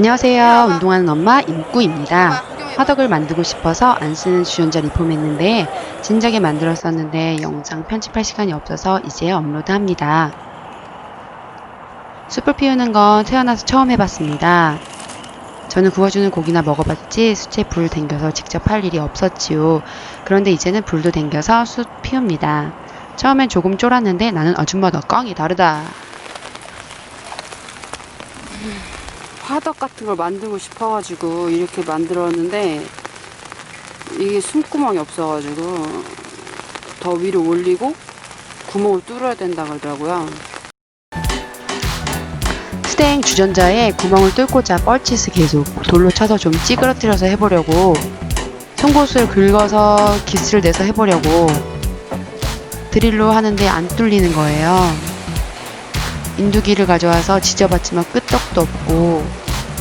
안녕하세요. 운동하는 엄마 임꾸입니다. 화덕을 만들고 싶어서 안 쓰는 주전자 리폼했는데 진작에 만들었었는데 영상 편집할 시간이 없어서 이제 업로드합니다. 숯불 피우는 건 태어나서 처음 해봤습니다. 저는 구워주는 고기나 먹어봤지 숯에 불 댕겨서 직접 할 일이 없었지요. 그런데 이제는 불도 댕겨서 숯 피웁니다. 처음엔 조금 쫄았는데 나는 아줌마다 깡이 다르다. 화덕 같은 걸 만들고 싶어가지고 이렇게 만들었는데 이게 숨구멍이 없어가지고 더 위로 올리고 구멍을 뚫어야 된다 그러더라고요. 스탱 주전자에 구멍을 뚫고자 뻘짓을 계속 돌로 쳐서 좀 찌그러뜨려서 해보려고 송곳을 긁어서 기스를 내서 해보려고 드릴로 하는데 안 뚫리는 거예요. 인두기를 가져와서 지져봤지만 끄떡도 없고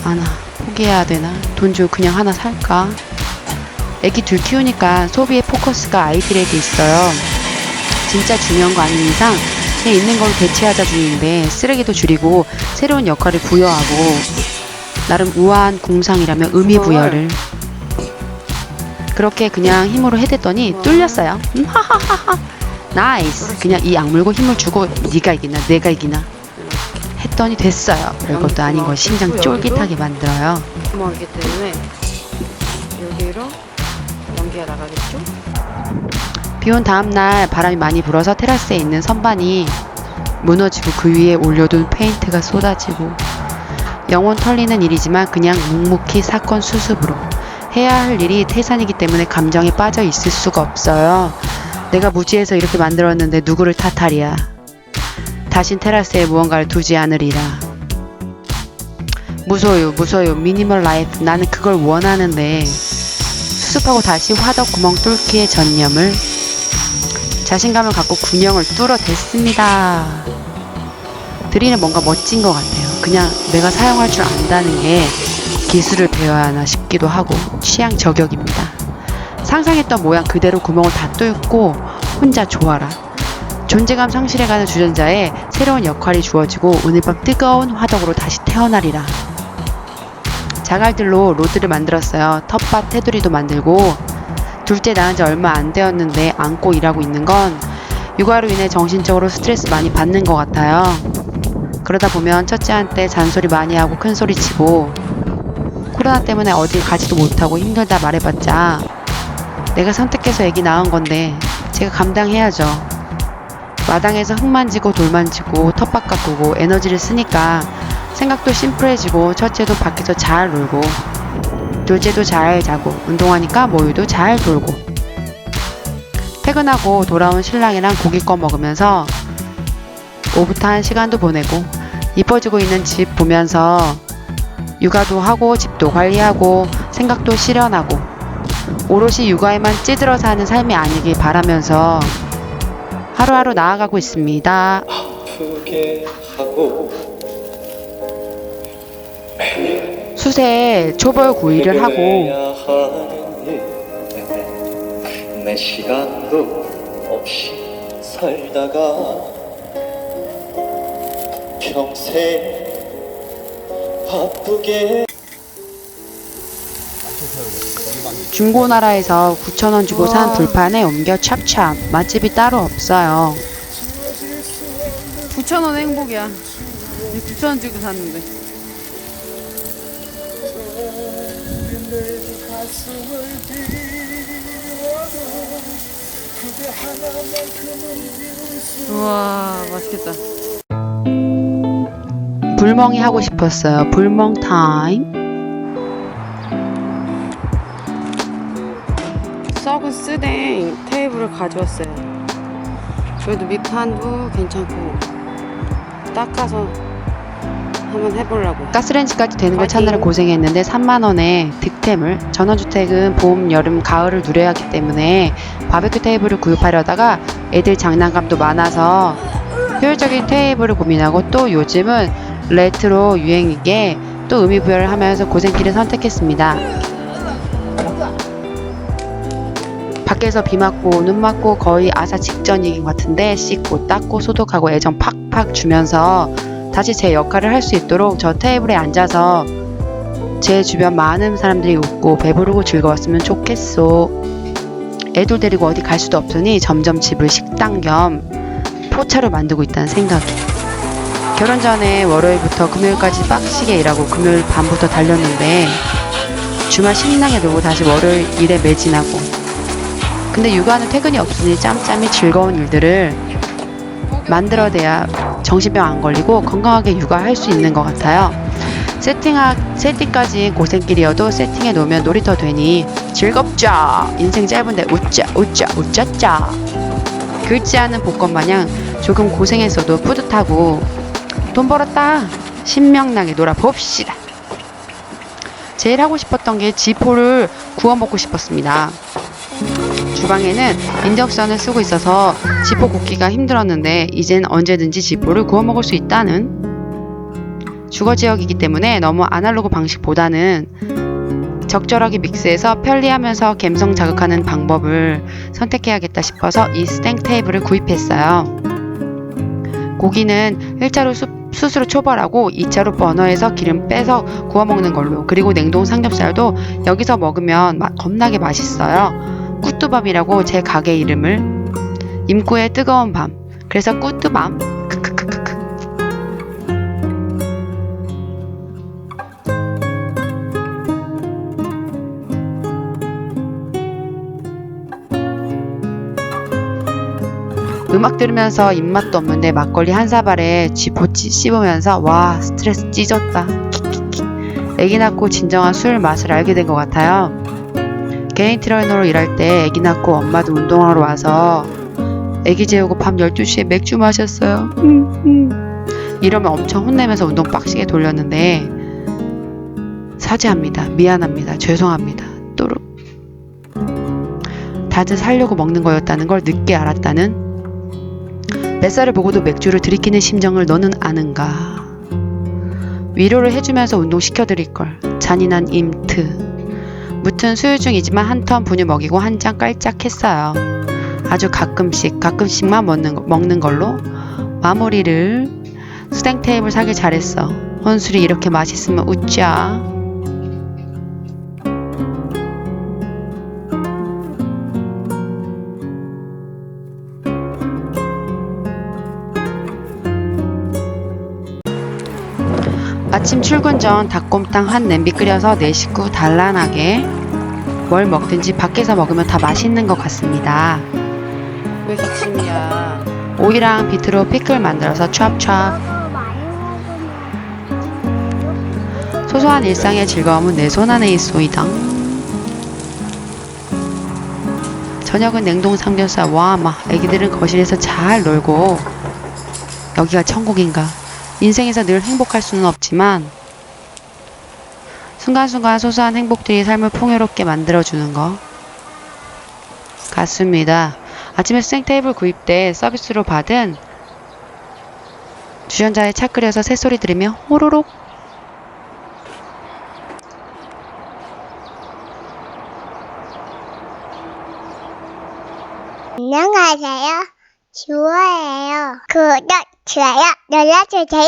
아나 포기해야 되나? 돈 주고 그냥 하나 살까? 애기 둘 키우니까 소비의 포커스가 아이들에게 있어요. 진짜 중요한 거 아닌 이상 그냥 있는 걸로 대체하자 중인데 쓰레기도 줄이고 새로운 역할을 부여하고 나름 우아한 공상이라면 의미 부여를. 그렇게 그냥 힘으로 해댔더니 뚫렸어요. 음, 하하하하. 나이스. 그냥 이 악물고 힘을 주고 네가 이기나 내가 이기나 했더니 됐어요. 별것도 아닌 걸 심장 쫄깃하게 만들어요. 구멍이기 때문에 여기로 연기가 나가겠죠? 비온 다음날 바람이 많이 불어서 테라스에 있는 선반이 무너지고 그 위에 올려둔 페인트가 쏟아지고 영혼 털리는 일이지만 그냥 묵묵히 사건 수습으로 해야 할 일이 태산이기 때문에 감정에 빠져 있을 수가 없어요. 내가 무지해서 이렇게 만들었는데 누구를 탓하랴. 다신 테라스에 무언가를 두지 않으리라. 무서워요, 무서워요. 미니멀 라이프. 나는 그걸 원하는데. 수습하고 다시 화덕 구멍 뚫기에 전념을. 자신감을 갖고 군형을 뚫어댔습니다. 드리는 뭔가 멋진 것 같아요. 그냥 내가 사용할 줄 안다는 게 기술을 배워야 하나 싶기도 하고 취향 저격입니다. 상상했던 모양 그대로 구멍을 다 뚫고 혼자 좋아라. 존재감 상실해가는 주전자에 새로운 역할이 주어지고 오늘 밤 뜨거운 화덕으로 다시 태어나리라. 자갈들로 로드를 만들었어요. 텃밭 테두리도 만들고 둘째 낳은 지 얼마 안 되었는데 안고 일하고 있는 건 육아로 인해 정신적으로 스트레스 많이 받는 것 같아요. 그러다 보면 첫째한테 잔소리 많이 하고 큰 소리 치고 코로나 때문에 어딜 가지도 못하고 힘들다 말해봤자 내가 선택해서 애기 낳은 건데 제가 감당해야죠. 마당에서 흙 만 지고 돌 만 지고 텃밭 가꾸고 에너지를 쓰니까 생각도 심플해지고 첫째도 밖에서 잘 놀고 둘째도 잘 자고 운동하니까 모유도 잘 돌고 퇴근하고 돌아온 신랑이랑 고기 꺼 먹으면서 오붓한 시간도 보내고 이뻐지고 있는 집 보면서 육아도 하고 집도 관리하고 생각도 실현하고 오롯이 육아에만 찌들어 사는 삶이 아니길 바라면서 하루하루 나아가고 있습니다. 아프게 하고 숯에 초벌 구이를 하고. 내 시간도 없이 살다가 평생 바쁘게 중고나라에서 9,000원 주고 산 불판에 옮겨 찹찹 맛집이 따로 없어요. 9,000원 행복이야. 9,000원 주고 샀는데. 우와 맛있겠다. 불멍이 하고 싶었어요. 불멍 타임. 썩은 쓰댕 테이블을 가져왔어요. 그래도 밑판도 괜찮고 닦아서 한번 해보려고. 가스레인지까지 되는 걸 찾느라 고생했는데 3만 원에 득템을 전원주택은 봄, 여름, 가을을 누려야 하기 때문에 바베큐 테이블을 구입하려다가 애들 장난감도 많아서 효율적인 테이블을 고민하고 또 요즘은 레트로 유행이게 또 의미 부여를 하면서 고생길을 선택했습니다. 밖에서 비 맞고 눈 맞고 거의 아사 직전인 것 같은데 씻고 닦고 소독하고 애정 팍팍 주면서 다시 제 역할을 할 수 있도록 저 테이블에 앉아서 제 주변 많은 사람들이 웃고 배부르고 즐거웠으면 좋겠소. 애들 데리고 어디 갈 수도 없으니 점점 집을 식당 겸 포차로 만들고 있다는 생각이. 결혼 전에 월요일부터 금요일까지 빡시게 일하고 금요일 밤부터 달렸는데 주말 신나게 놀고 다시 월요일 일에 매진하고 근데 육아는 퇴근이 없으니 짬짬이 즐거운 일들을 만들어내야 정신병 안 걸리고 건강하게 육아할 수 있는 것 같아요. 세팅하, 세팅까지 고생길이어도 세팅해 놓으면 놀이터 되니 즐겁죠. 인생 짧은데 웃자 웃자 웃자자. 긁지않은 복권 마냥 조금 고생했어도 뿌듯하고 돈 벌었다. 신명나게 놀아봅시다. 제일 하고 싶었던 게 지포를 구워 먹고 싶었습니다. 주방에는 인덕션을 쓰고 있어서 지포 굽기가 힘들었는데 이젠 언제든지 지포를 구워 먹을 수 있다는 주거 지역이기 때문에 너무 아날로그 방식보다는 적절하게 믹스해서 편리하면서 감성 자극하는 방법을 선택해야겠다 싶어서 이 스탱 테이블을 구입했어요. 고기는 1차로 수, 스스로 초벌하고 2차로 버너에서 기름 빼서 구워 먹는 걸로 그리고 냉동 삼겹살도 여기서 먹으면 마- 겁나게 맛있어요. 꾸뚜밤이라고 제 가게 이름을. 임구의 뜨거운 밤. 그래서 꾸뚜밤. 음악 들으면서 입맛도 없는데 막걸리 한 사발에 쥐포 찌- 씹으면서 와 스트레스 찢었다 애기 낳고 진정한 술 맛을 알게 된 것 같아요 개인 트레이너로 일할 때 애기 낳고 엄마도 운동하러 와서 애기 재우고 밤 12시에 맥주 마셨어요 이러면 엄청 혼내면서 운동 빡시게 돌렸는데 사죄합니다 미안합니다 죄송합니다 또르 다들 살려고 먹는 거였다는 걸 늦게 알았다는 뱃살을 보고도 맥주를 들이키는 심정을 너는 아는가? 위로를 해주면서 운동시켜드릴 걸. 잔인한 임트. 무튼 수유 중이지만 한 턴 분유 먹이고 한잔 깔짝 했어요. 아주 가끔씩, 가끔씩만 먹는, 거- 먹는 걸로 마무리를 수댕 테이블 사길 잘했어. 혼술이 이렇게 맛있으면 웃자. 아침 출근 전 닭곰탕 한 냄비 끓여서 내 식구 단란하게 뭘 먹든지 밖에서 먹으면 다 맛있는 것 같습니다. 왜 기침이야? 오이랑 비트로 피클 만들어서 찹찹. 소소한 일상의 즐거움은 내 손 안에 있소이다. 저녁은 냉동 삼겹살 와, 막 애기들은 거실에서 잘 놀고 여기가 천국인가? 인생에서 늘 행복할 수는 없지만 순간순간 소소한 행복들이 삶을 풍요롭게 만들어주는 것 같습니다. 아침에 수생 테이블 구입 때 서비스로 받은 주전자에 차 끓여서 새소리 들으며 호로록 안녕하세요. 주호예요. 구독, 좋아요 눌러주세요.